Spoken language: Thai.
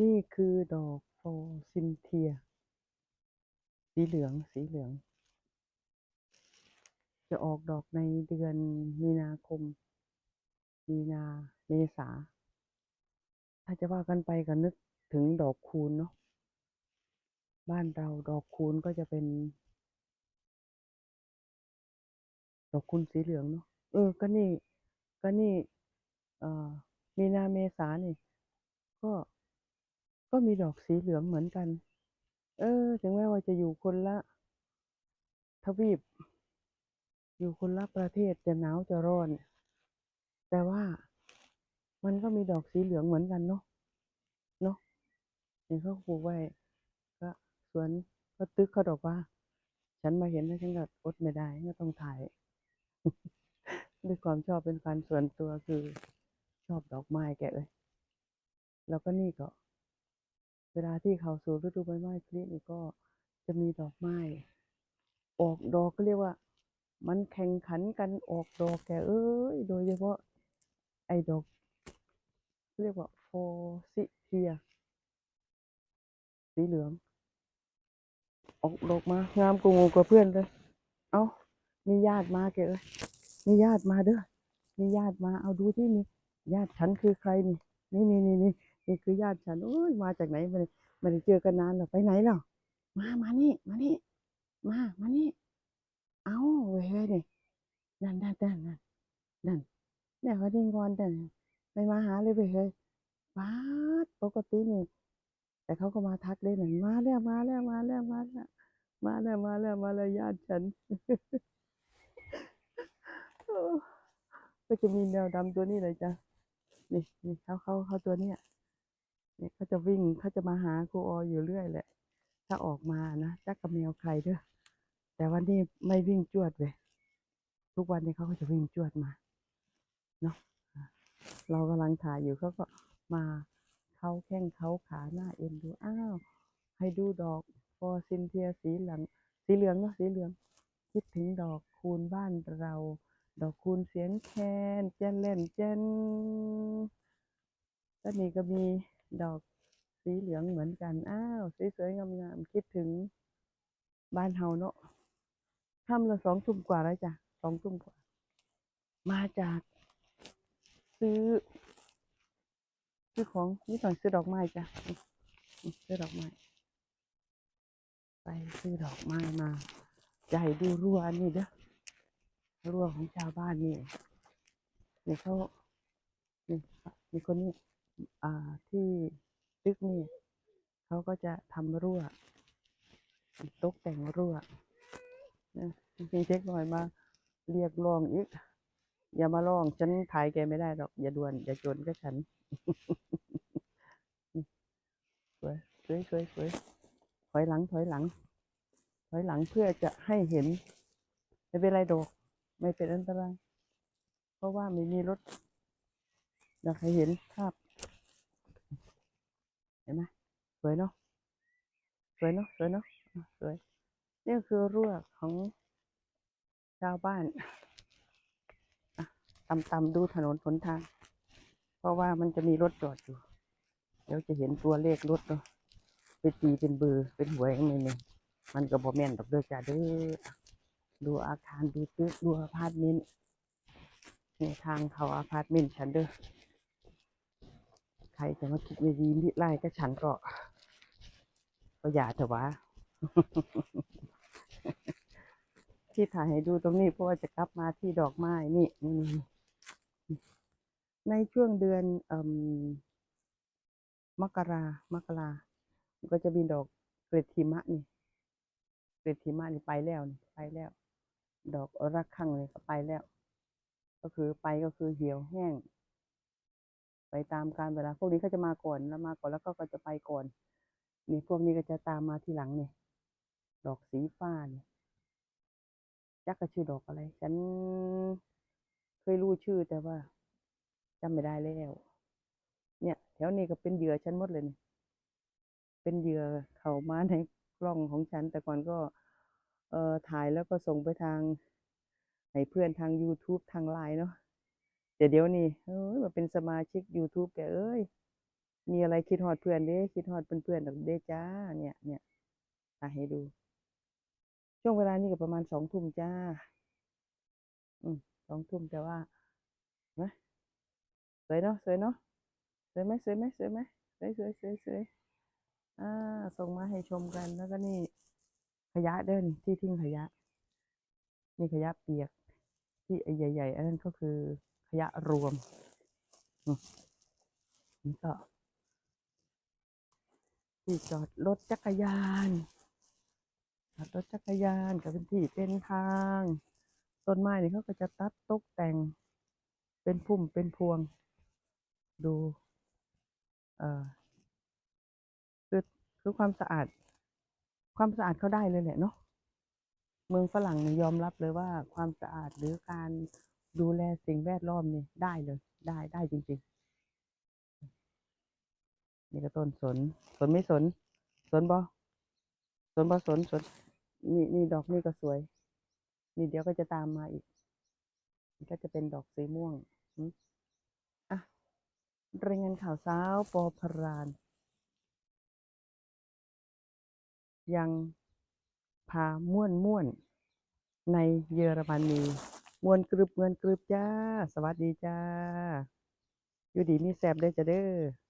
นี่คือดอกโฟซินเทีย สีเหลือง สีเหลือง จะออกดอกในเดือนมีนาคม มีนาเมษา ถ้าจะว่ากันไปก็นึกถึงดอกคูณเนาะ บ้านเราดอกคูณก็จะเป็น ดอกคูณสีเหลืองเนาะ เออ ก็นี่ ก็นี่ เอ่อ มีนาเมษานี่ ก็ ก็มีดอกสีเหลืองเหมือนกัน เออ ถึงแม้ว่าจะอยู่คนละ ทวีป อยู่คนละประเทศจะหนาวจะร้อน แต่ว่ามันก็มีดอกสีเหลืองเหมือนกันเนาะ เนาะเห็นเขาปลูกไว้ก็สวนก็ตึกเขาดอกว่า ฉันมาเห็นแล้วฉันก็อดไม่ได้ก็ต้องถ่าย ด้วยความชอบเป็นการส่วนตัวคือชอบดอกไม้แกเอ้ยแล้วก็นี่ก็ เวลาที่เขาสู่ฤดูใบไม้ผลินี่ก็จะมีดอกไม้ ออกดอกก็เรียกว่า มันแข่งขันกันออกดอกแกเอ้ย โดยเฉพาะไอ้ดอกเรียกว่าโฟซิเทีย สีเหลือง ออกดอกมางามกว่างูกว่าเพื่อนเลย เอามีญาติมาแกเอ้ยมีญาติมาเด้อมีญาติมาเอาดูที่นี่ญาติฉันคือใครนี่ นี่นี่นี่นี่ นี่คือญาติฉันโอ้ยมาจากไหนไม่ได้ไม่ได้เจอกันนานหรอกไปไหนหรอมามานี่ มานี่ มามานี่ เอาเว้ยเฮ้ยนี่นั่นนั่นนั่นนั่นนั่นเนี่ยเขาดิ้งงอนแต่ไม่มาหาเลยเว้ยเฮ้ยป้าปกตินี่แต่เขาก็มาทักเลยหนึ่งมาแล้วมาแล้วมาแล้วมาแล้วมาแล้วมาแล้วมาแล้วญาติฉันก็จะมีแมวดำตัวนี้เลยจ้ะนี่นี่เขาเขาเขาตัวเนี้ย เนี่ยเขาจะวิ่งเขาจะมาหาครูอออยู่เรื่อยแหละ ถ้าออกมานะจักกับแมวใครเด้อแต่วันนี้ไม่วิ่งจวดเลยทุกวันนี้เขาก็จะวิ่งจวดมาเนาะเรากำลังถ่ายอยู่เขาก็มาเขาแข้งเขาขาหน้าเอ็นดูอ้าวให้ดูดอกฟอร์ซินเทียสีเหลืองสีเหลืองเนาะสีเหลือง คิดถึงดอกคูณบ้านเรา ดอกคูณเสียงแคนเจนเล่นเจนแล้วนี่ก็มี ดอกสีเหลืองเหมือนกัน อ้าวสวยๆงามๆคิดถึงบ้านเฮาเนาะค่ำละสองทุ่มกว่าแล้วจ้ะสองทุ่มกว่า มาจากซื้อ ซื้อของนิดหน่อยซื้อดอกไม้จ้ะซื้อดอกไม้ไปซื้อดอกไม้มาให้ดูรั้วนนี้เด้อรั้วของชาวบ้านนี่นี่เขานี่มีคนนี้อ่ ที่ตึกนี่เขาก็จะทำรั้วตกแต่งรั้วนะมีเทคหน่อยมาเรียกร้องอีก อย่ามาร้อง ฉันถ่ายแกไม่ได้หรอก อย่าดวน อย่าจนก็ฉันสวยสวยสวยสวยถอยหลัง ถอยหลัง ถอยหลังเพื่อจะให้เห็น ไม่เป็นไรดอกไม่เป็นอันตราย เพราะว่าไม่มีรถอยากให้เห็นภาพ เห็นไหมสวยเนาะสวยเนาะสวยเนาะสวยนี่คือรั้วของชาวบ้านอะตำตำๆดูถนนหนทาง เพราะว่ามันจะมีรถจอดอยู่ เดี๋ยวจะเห็นตัวเลขรถเนาะไปตีเป็นเบอร์เป็นหวยอะไรเนี่ยมันก็บ่แม่นดอกเด้อจ้าเด้อดูอาคารดูตึกดูอพาร์ตเมนต์นี่ทางเขาอพาร์ตเมนต์ฉันเด้อ ใครจะมาคิดไม่ดีมิไล่ก็ฉันก็ ก็อย่าเถอะวะ ที่ถ่ายให้ดูตรงนี้เพราะว่าจะกลับมาที่ดอกไม้นี่นี่นี่ในช่วงเดือนอมมกรามกราก็จะมีดอกเกรดหิมะนี่เกรดหิมะนี่ไปแล้วนี่ไปแล้ว ดอกรักขังเลยก็ไปแล้ว ก็คือไปก็คือเหี่ยวแห้ง ไปตามการเวลาพวกนี้เขาจะมาก่อนแล้วมาก่อนแล้วก็ก็จะไปก่อนนี่พวกนี้ก็จะตามมาทีหลังเนี่ยดอกสีฟ้าเนี่ยจักก็ชื่อดอกอะไร ฉันเคยรู้ชื่อแต่ว่าจำไม่ได้แล้ว เนี่ยแถวนี้ก็เป็นเหยื่อฉันหมดเลยเนี่ยเป็นเหยื่อเข้ามาในกล้องของฉัน แต่ก่อนก็ เอ่อถ่ายแล้วก็ส่งไปทางให้เพื่อนทาง YouTube ทางไลน์เนาะ แต่เดี๋ยวนี้เอ้ยมาเป็นสมาชิก YouTube แกเอ้ย มีอะไรคิดฮอดเพื่อนเด้ คิดฮอดเพื่อนๆดอกเด้จ้า เนี่ยเนี่ยอะให้ดู ช่วงเวลานี้ก็ประมาณสองทุ่มจ้า อืมสองทุ่มแต่ว่าเห็นะสวยเนาะสวยเนาะสวยไหมสวยไหมสวยไหมสวยสวยสวยสวยอ่าส่งมาให้ชมกันแล้วก็นี่ ขยะเด้นที่ทิ้งขยะนี่ขยะเปียก ที่ใหญ่ๆอันนั้นก็คือ ยะรวม นี่ก็ที่จอดรถจักรยานจอดรถจักรยานก็เป็นที่เป็นทางต้นไม้นี่เขาก็จะตัดตกแต่ง เป็นพุ่มเป็นพวง ดูเอ่อคือคือความสะอาด ความสะอาดเขาได้เลยแหละเนาะเมืองฝรั่งยอมรับเลยว่าความสะอาดหรือการ ดูแลสิ่งแวดล้อมนี่ได้เลย ได้ได้จริง ๆ นี่ก็ต้นสน สนไม่สน สนบ่สนบ่สนสน นี่นี่ดอกนี่ก็สวย นี่เดี๋ยวก็จะตามมาอีกนี่ก็จะเป็นดอกสีม่วงอืมอะรายงานข่าวเช้าปอพรานยังพาม่วนม่วนในเยอรมนี มวนกรึบเงินกรึบจ้า สวัสดีจ้า อยู่ดีมีแซบได้จ้ะเด้อ